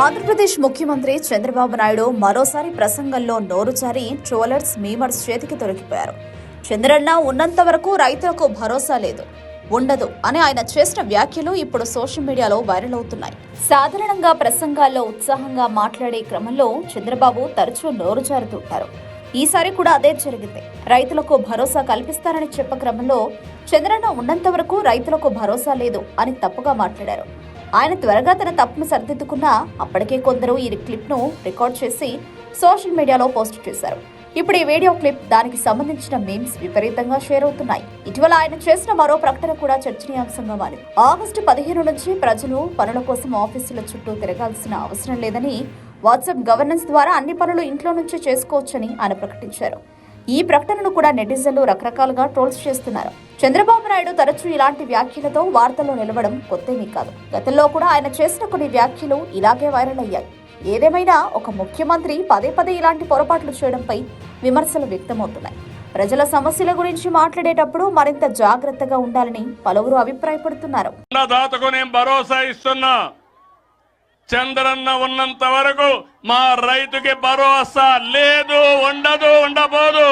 ఆంధ్రప్రదేశ్ ముఖ్యమంత్రి చంద్రబాబు నాయుడు మరోసారి ప్రసంగంలో నోరుచారి ట్రోలర్స్ మీమర్స్ చేతికి దొరికిపోయారు. చంద్రన్న ఉన్నంత వరకు రైతులకు భరోసా లేదు. ఉండదు అని ఆయన చేసిన వ్యాఖ్యలు ఇప్పుడు సోషల్ మీడియాలో వైరల్ అవుతున్నాయి. సాధారణంగా ప్రసంగాల్లో ఉత్సాహంగా మాట్లాడే క్రమంలో చంద్రబాబు తరచూ నోరు జారుతుంటారు ఈసారి కూడా అదే జరిగింది. రైతులకు భరోసా కల్పిస్తారని చెప్ప క్రమంలో చంద్రన్న ఉన్నంత వరకు రైతులకు భరోసా లేదు అని తప్పుగా మాట్లాడారు. ఆయన త్వరగా తన తప్పును సరిదిద్దుకున్నా అప్పటికే కొందరు ఈ క్లిప్ను రికార్డ్ చేసి సోషల్ మీడియాలో పోస్ట్ చేశారు. ఇప్పుడు ఈ వీడియో క్లిప్ దానికి సంబంధించిన మీమ్స్ విపరీతంగా షేర్ అవుతున్నాయి. ఇటీవల ఆయన చేసిన మరో ప్రకటన కూడా చర్చనీయాంశంగా మారింది. ఆగస్టు పదిహేను నుంచి ప్రజలు పనుల కోసం ఆఫీసుల చుట్టూ తిరగాల్సిన అవసరం లేదని వాట్సాప్ గవర్నెన్స్ ద్వారా అన్ని పనులు ఇంట్లో నుంచే చేసుకోవచ్చని ఆయన ప్రకటించారు. ఈ ప్రకటనను కూడా నెటిజన్లు రకరకాలుగా ట్రోల్స్ చేస్తున్నారు. చంద్రబాబు నాయుడు తరచూ ఇలాంటి వ్యాఖ్యలతో వార్తల్లో నిలవడం కొత్తేమీ కాదు. గతంలో కూడా ఆయన చేసిన కొన్ని వ్యాఖ్యలు ఇలాగే వైరల్ అయ్యాయి. ఏదేమైనా ఒక ముఖ్యమంత్రి పదే పదే ఇలాంటి పొరపాట్లు చేయడంపై విమర్శలు వ్యక్తమవుతున్నాయి. ప్రజల సమస్యల గురించి మాట్లాడేటప్పుడు మరింత జాగ్రత్తగా ఉండాలని పలువురు అభిప్రాయపడుతున్నారు. భరోసా ఇస్తున్నా. చంద్రన్న ఉన్నంత వరకు మా రైతుకి భరోసా లేదు ఉండదు ఉండబోదు.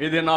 ఇది నా